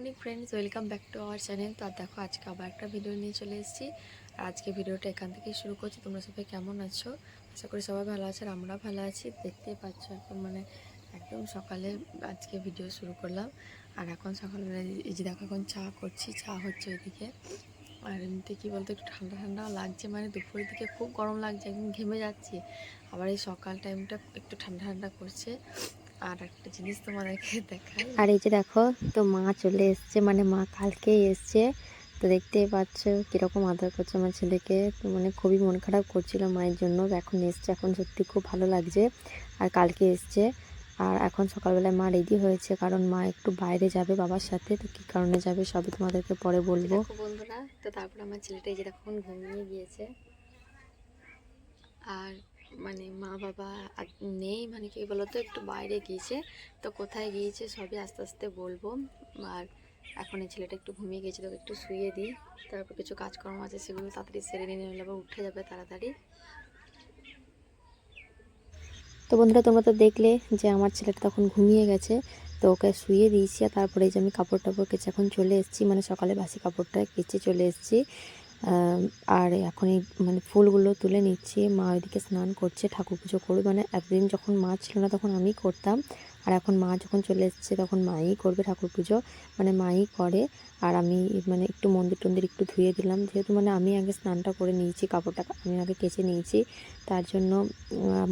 Morning friends welcome back to our channel তো আর দেখো, আজকে আবার একটা ভিডিও নিয়ে চলে এসেছি। আর আজকে ভিডিওটা এখান থেকেই শুরু করছি। তোমরা সবাই কেমন আছো? আশা করি সবাই ভালো আছে আর আমরা ভালো আছি। দেখতেই পাচ্ছ এখন মানে একদম সকালে আজকে ভিডিও শুরু করলাম। আর এখন সকালবেলা এই যে দেখো, এখন চা করছি। চা হচ্ছে ওইদিকে। আর এমনিতে কী বলতো, একটু ঠান্ডা ঠান্ডা লাগছে। মানে দুপুরের দিকে খুব গরম লাগছে, একদম ঘেমে যাচ্ছি। আবার এই সকাল টাইমটা একটু ঠান্ডা ঠান্ডা করছে। আর একটা জিনিস তোমাদেরকে দেখাই। আর এই যে দেখো তো মা চলে এসছে মানে মা কালকেই এসছে। তো দেখতেই পাচ্ছ কীরকম আদর করছে আমার ছেলেকে। তো মানে খুবই মন খারাপ করছিল মায়ের জন্য। এখন এসছে এখন সত্যি খুব ভালো লাগছে। আর কালকে এসছে। আর এখন সকালবেলায় মা রেডি হয়েছে কারণ মা একটু বাইরে যাবে বাবার সাথে। তো কী কারণে যাবে সবই তোমাদেরকে পরে বলব। বন্ধুরা তো তারপর আমার ছেলেটা এই যে এখন ঘুমিয়ে গিয়েছে। আর মানে মা বাবা নেই মানে কি বলতো, একটু বাইরে গিয়েছে। তো কোথায় গিয়েছে সবই আস্তে আস্তে বলব। আর এখন এই ছেলেটা একটু ঘুমিয়ে তোকে একটু শুয়ে দিই। তারপর কিছু কাজকর্ম আছে, সেগুলো তাড়াতাড়ি সেরে নিয়ে নিলে আবার উঠে যাবে তাড়াতাড়ি। তো বন্ধুরা, তোমরা তো দেখলে যে আমার ছেলেটা তখন ঘুমিয়ে গেছে। তো ওকে শুয়ে দিয়েছি, আর তারপরে যে আমি কাপড় টাপড় কেচে এখন চলে এসেছি। মানে সকালে বাসি কাপড়টা কেচে চলে এসেছি। আর এখন এই মানে ফুলগুলো তুলে নিচ্ছি। মা ওইদিকে স্নান করছে, ঠাকুর পুজো করবে। মানে একদিন যখন মা ছিল না তখন আমি করতাম। আর এখন মা যখন চলে এসছে তখন মাই করবে ঠাকুর পুজো। মানে মাই করে। আর আমি মানে একটু মন্দির টন্দির একটু ধুয়ে দিলাম। যেহেতু মানে আমি আগে স্নানটা করে নিয়েছি, কাপড়টা আমি আগে কেচে নিয়েছি। তার জন্য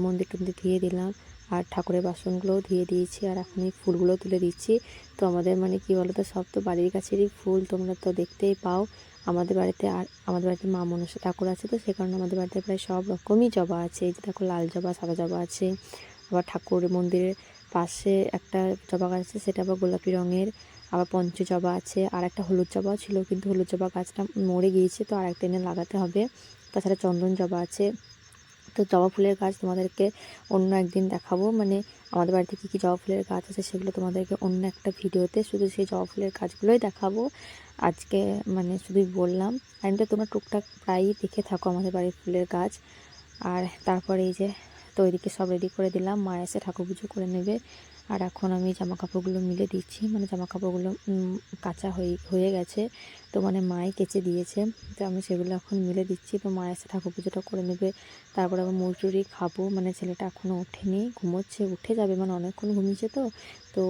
মন্দির টন্দির ধুয়ে দিলাম। আর ঠাকুরের বাসনগুলোও ধুয়ে দিয়েছি। আর এখন এই ফুলগুলো তুলে দিচ্ছি। তো আমাদের মানে কি বলতো, সব তো বাড়ির কাছেরই ফুল। তোমরা তো দেখতেই পাও। আমাদের বাড়িতে আর, আমাদের বাড়িতে মা মনসা ঠাকুর আছে তো, সে কারণে আমাদের বাড়িতে প্রায় সব রকমই জবা আছে। এই যে দেখো লাল জবা, সাদা জবা আছে। আবার ঠাকুর মন্দিরের পাশে একটা জবা গাছ আছে, সেটা আবার গোলাপি রঙের। আবার পঞ্চ জবা আছে, আর একটা হলুদ জবাও ছিল, কিন্তু হলুদ জবা গাছটা মরে গিয়েছে, তো আর একটা এনে লাগাতে হবে। তাছাড়া চন্দন জবা আছে। তো জবা ফুলের গাছ তোমাদেরকে অন্য একদিন দেখাবো। মানে আমাদের বাড়িতে কী কী জবা ফুলের গাছ আছে সেগুলো তোমাদেরকে অন্য একটা ভিডিওতে শুধু সেই জবা ফুলের গাছগুলোই দেখাবো। আজকে মানে শুধুই বললাম। আর তোমরা টুকটাক প্রায়ই দেখে থাকো আমাদের বাড়ির ফুলের গাছ। আর তারপরে এই যে তো ওইদিকে সব রেডি করে দিলাম। মা এসে ঠাকুর পুজো করে নেবে। আর এখন আমি জামা কাপড়গুলো মিলে দিচ্ছি। মানে জামা কাপড়গুলো কাঁচা হয়ে হয়ে গেছে। তো মানে মাই কেচে দিয়েছে। তো আমি সেগুলো এখন মিলে দিচ্ছি। তো মা এসে ঠাকুর পুজোটা করে নেবে। তারপরে আবার মজুরি খাব। মানে ছেলেটা এখনও ওঠেনি, ঘুমোচ্ছে। উঠে যাবে মানে অনেকক্ষণ ঘুমিয়েছে তো। তো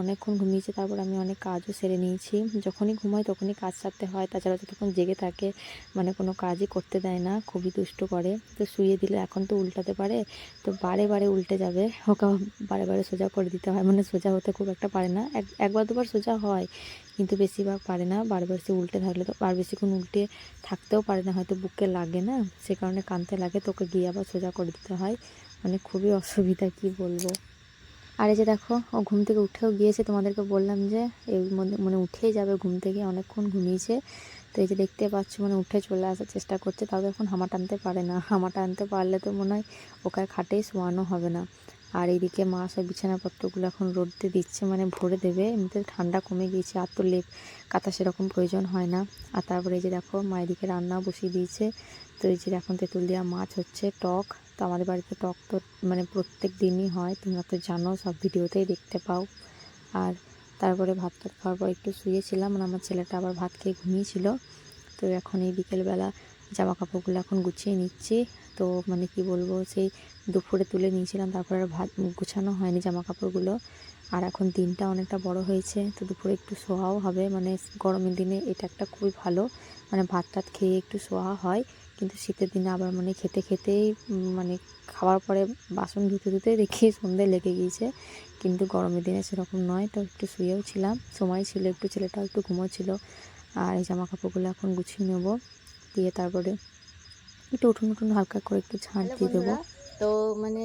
অনেকক্ষণ ঘুমিয়েছে, তারপর আমি অনেক কাজও সেরে নিয়েছি। যখনই ঘুমাই তখনই কাজ সারতে হয়, তাছাড়া যতক্ষণ জেগে থাকে মানে কোনো কাজই করতে দেয় না, খুবই দুষ্ট করে। তো শুয়ে দিলে এখন তো উল্টাতে পারে, তো বারে বারে উল্টে যাবে। ওকে বারে বারে সোজা করে দিতে হয় মানে সোজা হতে খুব একটা পারে না। এক, একবার দুবার সোজা হয়, কিন্তু বেশিরভাগ পারে না। বারবার সে উল্টে থাকলে তো আর বেশিক্ষণ উল্টে থাকতেও পারে না, হয়তো বুকে লাগে না, সে কারণে কানতে লাগে তোকে গিয়ে আবার সোজা করে দিতে হয়। মানে খুবই অসুবিধা, কি বলব? আর এই যে দেখো, ও ঘুম থেকে উঠেও গিয়েছে। তোমাদেরকে বললাম যে এর মধ্যে মানে উঠেই যাবে ঘুম থেকে, অনেকক্ষণ ঘুমিয়েছে। তো এই যে দেখতে পাচ্ছ মানে উঠে চলে আসার চেষ্টা করছে, তাও এখন হামা টানতে পারে না। হামা টানতে পারলে তো মনে হয় ওকে খাটেই শোয়ানো হবে না। আর এইদিকে মা সব বিছানাপত্রগুলো এখন রোদতে দিচ্ছে মানে ভরে দেবে। এমনিতে ঠান্ডা কমে গিয়েছে, আর তো লেপ কাতা সেরকম প্রয়োজন হয় না। আর তারপরে এই যে দেখো, মা এদিকে রান্নাও বসিয়ে দিয়েছে। তো এই যে এখন তেঁতুল দেওয়া মাছ হচ্ছে, টক। তো আমাদের বাড়িতে টক তো মানে প্রত্যেক দিনই হয়। তোমরা তো জানো, সব ভিডিওতেই দেখতে পাও। আর তারপরে ভাত টাত খাওয়ার পর একটু শুয়েছিলাম আর আমার ছেলেটা আবার ভাত খেয়ে ঘুমিয়েছিল। তো এখন এই বিকেলবেলা জামা কাপড়গুলো এখন গুছিয়ে নিচ্ছি। তো মানে কি বলব, সেই দুপুরে তুলে নিয়েছিলাম, তারপরে আর ভাত গুছানো হয়নি জামা কাপড়গুলো আর এখন দিনটা অনেকটা বড় হয়েছে, তো দুপুরে একটু শোয়াও হবে। মানে গরমের দিনে এটা একটা খুবই ভালো মানে ভাত টাত খেয়ে একটু শোয়া হয়। কিন্তু শীতের দিনে আবার মানে খেতে খেতেই মানে খাওয়ার পরে বাসন ধুতে ধুতে দেখি সন্ধে লেগে গিয়েছে। কিন্তু গরমের দিনে সেরকম নয় তো একটু শুয়েও ছিলাম। সময় ছিল একটু ছেলেটাও একটু ঘুমোচ্ছিল। আর এই জামা কাপড়গুলো এখন গুছিয়ে নেব। দিয়ে তারপরে একটু উঠুন উঠুন হালকা করে একটু ঝাঁট দিয়ে দেবো। তো মানে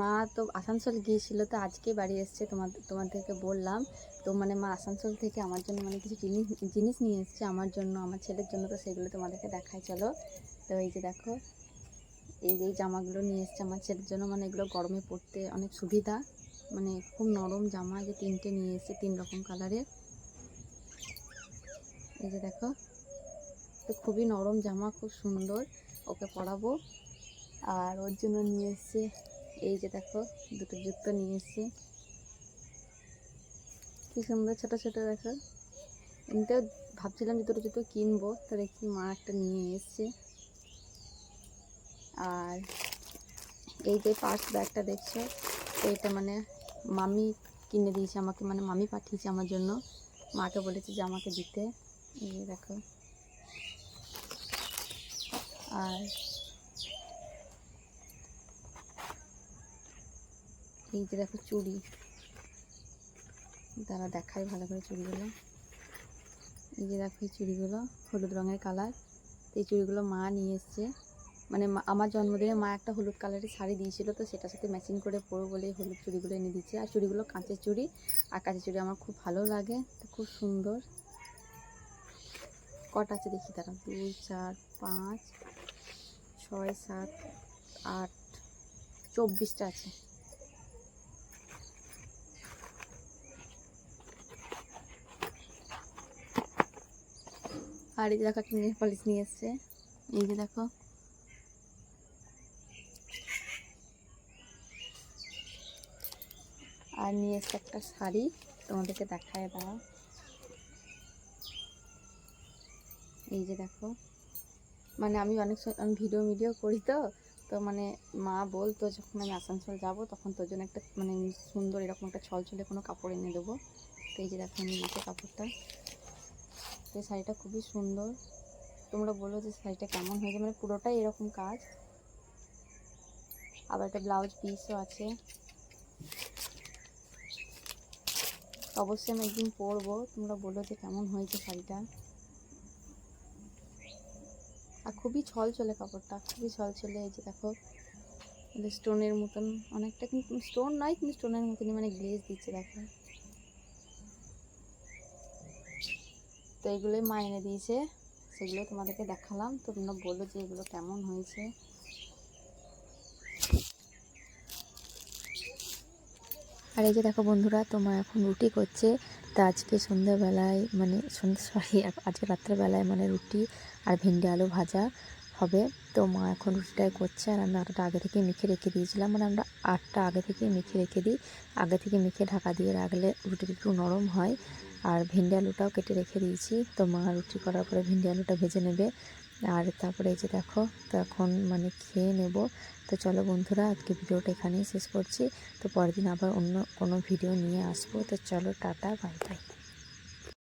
মা তো আসানসোল গিয়েছিল তো আজকে বাড়ি এসছে তোমাদের তোমাদেরকে বললাম। তো মানে মা আসানসোল থেকে আমার জন্য মানে কিছু জিনিস জিনিস নিয়ে এসছে আমার জন্য, আমার ছেলের জন্য তো সেগুলো তোমাদেরকে দেখাই, চলো। তো এই যে দেখো, এই যে জামাগুলো নিয়ে এসছে আমার ছেলের জন্য মানে এগুলো গরমে পরতে অনেক সুবিধা। মানে খুব নরম জামা যে তিনটে নিয়ে এসছে, তিন রকম কালারের এই যে দেখো, তো খুবই নরম জামা, খুব সুন্দর। ওকে পরাবো। আর ওর জন্য নিয়ে এসছে, এই যে দেখো, দুটো জুতো নিয়ে এসছে। কি সুন্দর ছোট ছোট দেখো। এমনিতে ভাবছিলাম যে দুটো জুতো কিনবো তো দেখি মা একটা নিয়ে এসছে। আর এই যে পার্স ব্যাগটা দেখছ, এটা মানে মামি কিনে দিয়েছে, আমাকে মানে মামি পাঠিয়েছে আমার জন্য। মাকে বলেছে যে আমাকে দিতে। এই দেখো। আর এই যে দেখো চুড়ি। তারা দেখায় ভালো করে চুড়িগুলো। এই যে দেখো এই চুড়িগুলো, হলুদ রঙের কালার। এই চুড়িগুলো মা নিয়ে এসছে। মানে আমার জন্মদিনে মা একটা হলুদ কালারের শাড়ি দিয়েছিল, তো সেটার সাথে ম্যাচিং করে পরো বলে হলুদ চুড়িগুলো এনে দিচ্ছে আর চুড়িগুলো কাঁচের চুড়ি। আর কাঁচের চুড়ি আমার খুব ভালো লাগে, তো খুব সুন্দর। কটা আছে দেখি তারা দুই, চার, পাঁচ, ছয়, সাত, আট, চব্বিশটা আছে। আর এই যে দেখো একটা নেল পলিশ নিয়ে এসছে এই যে দেখো। আর নিয়ে এসছে একটা শাড়ি, তোমাদেরকে দেখায় দাও। এই যে দেখো। মানে আমি অনেক সময় ভিডিও ভিডিও করি তো তো মানে মা বলতো, যখন আমি আসানসোল যাব, তখন তোর জন্য একটা মানে সুন্দর এরকম একটা ছলছলে কোনো কাপড় এনে দেবো। তো এই যে দেখো আমি দিয়েছে কাপড়টা। তো শাড়িটা খুবই সুন্দর। তোমরা বলো যে শাড়িটা কেমন হয়েছে? মানে পুরোটাই এরকম কাজ। আবার একটা ব্লাউজ পিসও আছে। অবশ্যই আমি একদিন পরবো। তোমরা বলো যে কেমন হয়েছে শাড়িটা। আর খুবই ছল চলে কাপড়টা। খুবই ছল চলে এই যে দেখো স্টোনের মতন। অনেকটা কিন্তু স্টোন নয়, কিন্তু স্টোনের মতনই মানে গ্লেজ দিচ্ছে, দেখো। তো এগুলোই মা এনে দিয়েছে। সেগুলো তোমাদেরকে দেখালাম। তো তোমরা বলো যে এগুলো কেমন হয়েছে। আর এই যে দেখো বন্ধুরা, তোমার এখন রুটি করছে। তা আজকে সন্ধ্যাবেলায় মানে সন্ধ্যা সরি আজকে রাত্রেবেলায় মানে রুটি আর ভেন্ডি আলু ভাজা হবে। তো মা এখন রুটিটাই করছে। আর আমি আটাটা আগে থেকে মেখে রেখে দিয়েছিলাম। মানে আমরা আটটা আগে থেকে মেখে রেখে দিই। আগে থেকে মেখে ঢাকা দিয়ে রাখলে রুটিটা একটু নরম হয়। আর ভেন্ডি আলুটাও কেটে রেখে দিয়েছি। তো মা রুটি করার পরে ভেন্ডি আলুটা ভেজে নেবে। আর তারপরে এই যে দেখো, তো এখন মানে খেয়ে নেব। তো চলো বন্ধুরা, আজকে ভিডিওটা এখানেই শেষ করছি। তো পরের দিন আবার অন্য কোনো ভিডিও নিয়ে আসব। তো চলো টাটা, বাই বাই।